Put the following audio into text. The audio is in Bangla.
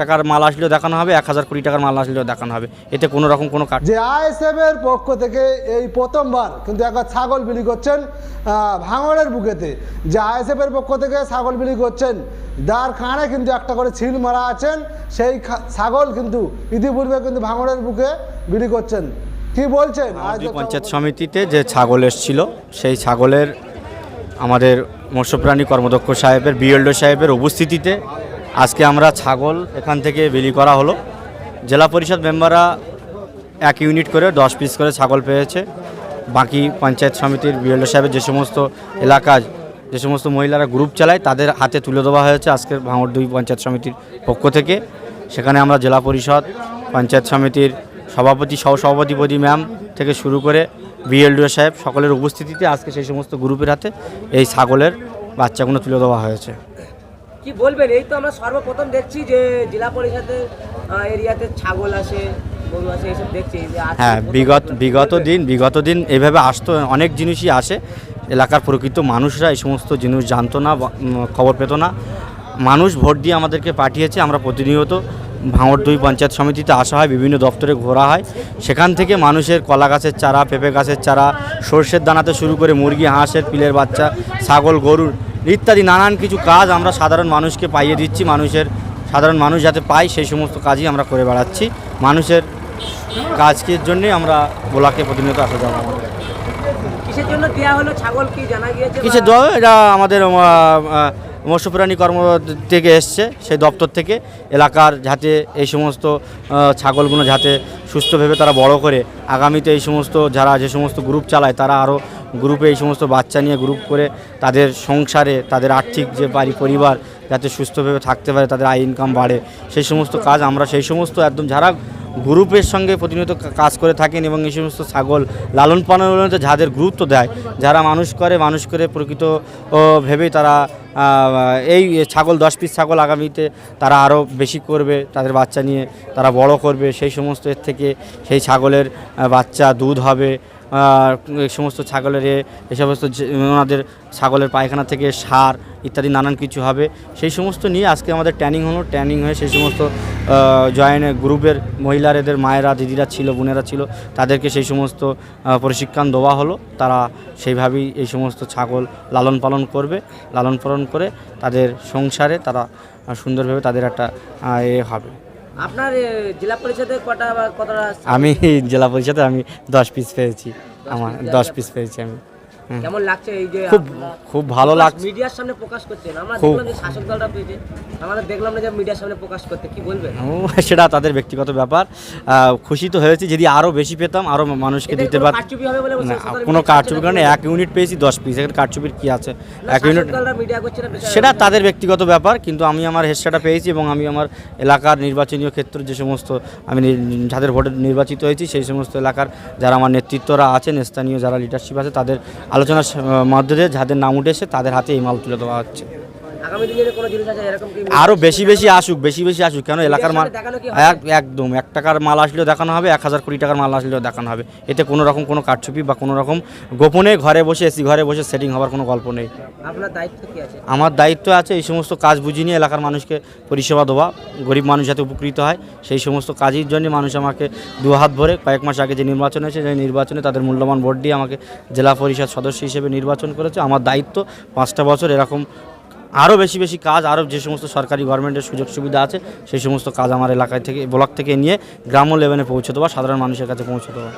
টাকার মাল আসলেও দেখানো হবে এক হাজার কোটি টাকার মাল আসলেও দেখানো হবে। এতে কোনো রকম কোনো কাজ যে আইএসএফ এর পক্ষ থেকে এই প্রথমবার কিন্তু একটা ছাগল বিলি করছেন ভাঙড়ের বুকেতে। যে আইএসএফ এর পক্ষ থেকে ছাগল বিলি করছেন যার কানে কিন্তু একটা করে ছিল মারা আছেন সেই ছাগল কিন্তু ইতিপূর্বে কিন্তু ভাঙড়ের বুকে বিলি করছেন। কি বলছেন? পঞ্চায়েত সমিতিতে যে ছাগল এসছিল সেই ছাগলের আমাদের মৎস্যপ্রাণী কর্মদক্ষ সাহেবের বিএলডো সাহেবের উপস্থিতিতে আজকে আমরা ছাগল এখান থেকে বিলি করা হলো। জেলা পরিষদ মেম্বাররা এক ইউনিট করে দশ পিস করে ছাগল পেয়েছে। বাকি পঞ্চায়েত সমিতির বিএলডো সাহেবের যে সমস্ত এলাকায় যে সমস্ত মহিলারা গ্রুপ চালায়, তাদের হাতে তুলে দেওয়া হয়েছে আজকের ভাঙড় দুই পঞ্চায়েত সমিতির পক্ষ থেকে। সেখানে আমরা জেলা পরিষদ, পঞ্চায়েত সমিতির সভাপতি সহসভাপতিপতি ম্যাম থেকে শুরু করে বিএলডিও সাহেব সকলের উপস্থিতিতে আজকে সেই সমস্ত গ্রুপের হাতে এই ছাগলের বাচ্চাগুলো তুলে দেওয়া হয়েছে। কি বলবেন? এই তো আমরা সর্বপ্রথম দেখছি যে জেলা পরিষদের এরিয়াতে ছাগল আসে হ্যাঁ বিগত বিগত দিন বিগত দিন এভাবে আসতো অনেক জিনিসই আসে। এলাকার প্রকৃত মানুষরা এই সমস্ত জিনিস জানতো না বা, খবর পেত না। মানুষ ভোট দিয়ে আমাদেরকে পাঠিয়েছে আমরা প্রতিনিয়ত ভাঙড় দুই পঞ্চায়েত সমিতিতে আসা হয় বিভিন্ন দপ্তরে ঘোরা হয়। সেখান থেকে মানুষের কলা গাছের চারা পেঁপে গাছের চারা সর্ষের দানাতে শুরু করে মুরগি হাঁসের পিলের বাচ্চা ছাগল গরুর ইত্যাদি নানান কিছু কাজ আমরা সাধারণ মানুষকে পাইয়ে দিচ্ছি মানুষের সাধারণ মানুষ যাতে পায় সেই সমস্ত কাজই আমরা করে বেড়াচ্ছি মানুষের কাজকের জন্যে আমরা ভোলাকে প্রতিনিয়ত আসা যাওয়া। কিসের? এটা আমাদের মৎস্যপ্রাণী কর্ম থেকে এসছে সেই দপ্তর থেকে এলাকার যাতে এই সমস্ত ছাগলগুলো যাতে সুস্থভাবে তারা বড় করে আগামীতে এই সমস্ত যারা যে সমস্ত গ্রুপ চালায় তারা আরও গ্রুপে এই সমস্ত বাচ্চা নিয়ে গ্রুপ করে তাদের সংসারে, তাদের আর্থিক যে বাড়ি পরিবার যাতে সুস্থভাবে থাকতে পারে, তাদের আয় ইনকাম বাড়ে, সেই সমস্ত কাজ আমরা সেই সমস্ত একদম যারা গ্রুপের সঙ্গে প্রতিনিয়ত কাজ করে থাকেন এবং এই সমস্ত ছাগল লালন পালনের যাদের গুরুত্ব দেয়, যারা মানুষ করে মানুষ করে প্রকৃত ভেবেই তারা এই ছাগল, দশ পিস ছাগল আগামীতে তারা আরও বেশি করবে, তাদের বাচ্চা নিয়ে তারা বড় করবে, সেই সমস্ত এর থেকে সেই ছাগলের বাচ্চা দুধ হবে এই সমস্ত ছাগলের এ সমস্ত ওনাদের ছাগলের পায়খানা থেকে সার ইত্যাদি নানান কিছু হবে, সেই সমস্ত নিয়ে আজকে আমাদের ট্যানিং হলো, ট্যানিং হয়ে সেই সমস্ত জয়েন গ্রুপের মহিলার এদের মায়েরা দিদিরা ছিল বোনেরা ছিল তাদেরকে সেই সমস্ত প্রশিক্ষণ দেওয়া হলো। তারা সেইভাবেই এই সমস্ত ছাগল লালন পালন করবে। লালন পালন করে তাদের সংসারে তারা সুন্দরভাবে তাদের একটা এ হবে। আপনার জেলা পরিষদে কটা কতটা আমি জেলা পরিষদে আমি দশ পিস পেয়েছি। আমার দশ পিস পেয়েছি আমি। কেমন লাগছে এই যে খুব খুব ভালো লাগছে। মিডিয়ার সামনে প্রকাশ করছেন। আমরা দেখলাম যে শাসক দলটা পেয়েছে। আমাদের দেখলাম না যে মিডিয়ার সামনে প্রকাশ করতে। কি বলবেন? সেটা তাদের ব্যক্তিগত ব্যাপার। খুশি তো হয়েছি যদি আরও বেশি পেতাম আরও মানুষকে দিতে পারতাম কারচুপি হবে বলে না কোনো করছে কারণে এক ইউনিট পেয়েছি দশ পিস এখানে কারচুপির কী আছে? এক ইউনিট সেটা তাদের ব্যক্তিগত ব্যাপার কিন্তু আমি আমার হেডসাটা পেয়েছি এবং আমি আমার এলাকার নির্বাচনীয় ক্ষেত্রে যে সমস্ত আমি যাদের ভোটে নির্বাচিত হয়েছি সেই সমস্ত এলাকার যারা আমার নেতৃত্বরা আছেন স্থানীয় যারা লিডারশিপ আছে তাদের আলোচনার মাধ্যমে মধ্যে দিয়ে যাদের নাম উঠেছে তাদের হাতে এই মাল তুলে দেওয়া হচ্ছে। আরও বেশি বেশি আসুক বেশি বেশি আসুক। কেন এলাকার মাল একদম এক টাকার মাল আসলেও দেখানো হবে এক হাজার কোটি টাকার মাল আসলেও দেখানো হবে। এতে কোনো রকম কোনো কারচুপি বা কোনো রকম গোপনে ঘরে বসে এসি ঘরে বসে সেটিং হওয়ার কোনো গল্প নেই। আমার দায়িত্ব আছে এই সমস্ত কাজ বুঝিয়ে নিয়ে এলাকার মানুষকে পরিষেবা দেওয়া গরিব মানুষ যাতে উপকৃত হয় সেই সমস্ত কাজের জন্য মানুষ আমাকে দু হাত ভরে কয়েক মাস আগে যে নির্বাচন হয়েছে সেই নির্বাচনে তাদের মূল্যবান ভোট দিয়ে আমাকে জেলা পরিষদ সদস্য হিসেবে নির্বাচন করেছে। আমার দায়িত্ব পাঁচটা বছর এরকম আরও বেশি বেশি কাজ আরও যে সমস্ত সরকারি গভর্নমেন্টের সুযোগ সুবিধা আছে, সেই সমস্ত কাজ আমার এলাকায় থেকে, ব্লক থেকে নিয়ে গ্রাম্য লেভেলে পৌঁছে দেওয়া সাধারণ মানুষের কাছে পৌঁছে দেওয়া